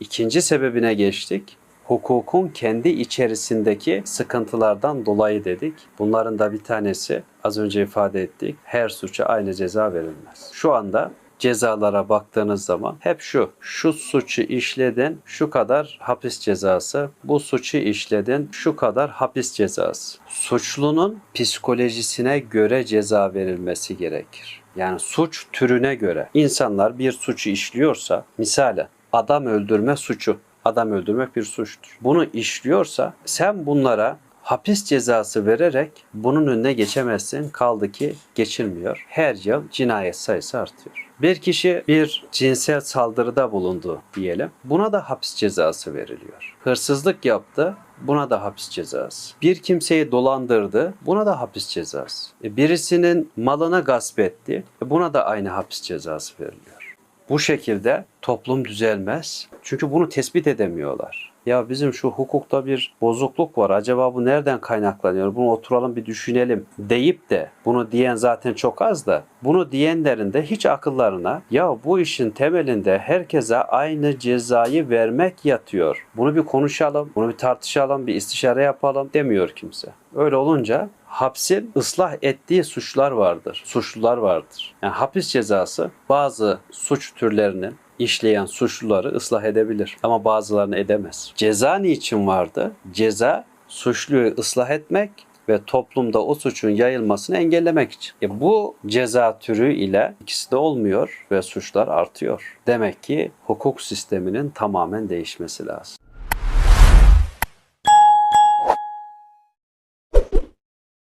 İkinci sebebine geçtik. Hukukun kendi içerisindeki sıkıntılardan dolayı dedik. Bunların da bir tanesi az önce ifade ettik. Her suça aynı ceza verilmez. Şu anda cezalara baktığınız zaman hep şu. Şu suçu işledin şu kadar hapis cezası. Bu suçu işledin şu kadar hapis cezası. Suçlunun psikolojisine göre ceza verilmesi gerekir. Yani suç türüne göre. İnsanlar bir suçu işliyorsa misale adam öldürme suçu. Adam öldürmek bir suçtur. Bunu işliyorsa sen bunlara hapis cezası vererek bunun önüne geçemezsin. Kaldı ki geçilmiyor. Her yıl cinayet sayısı artıyor. Bir kişi bir cinsel saldırıda bulundu diyelim. Buna da hapis cezası veriliyor. Hırsızlık yaptı. Buna da hapis cezası. Bir kimseyi dolandırdı. Buna da hapis cezası. E, Birisinin malını gasp etti. E, Buna da aynı hapis cezası veriliyor. Bu şekilde toplum düzelmez. Çünkü bunu tespit edemiyorlar. Ya bizim şu hukukta bir bozukluk var. Acaba bu nereden kaynaklanıyor? Bunu oturalım bir düşünelim deyip de bunu diyen zaten çok az da bunu diyenlerin de hiç akıllarına ya bu işin temelinde herkese aynı cezayı vermek yatıyor. Bunu bir konuşalım, bunu bir tartışalım, bir istişare yapalım demiyor kimse. Öyle olunca hapsin ıslah ettiği suçlar vardır, suçlular vardır. Yani hapis cezası bazı suç türlerinin işleyen suçluları ıslah edebilir ama bazılarını edemez. Ceza niçin vardı? Ceza suçluyu ıslah etmek ve toplumda o suçun yayılmasını engellemek için. E bu ceza türü ile ikisi de olmuyor ve suçlar artıyor. Demek ki hukuk sisteminin tamamen değişmesi lazım.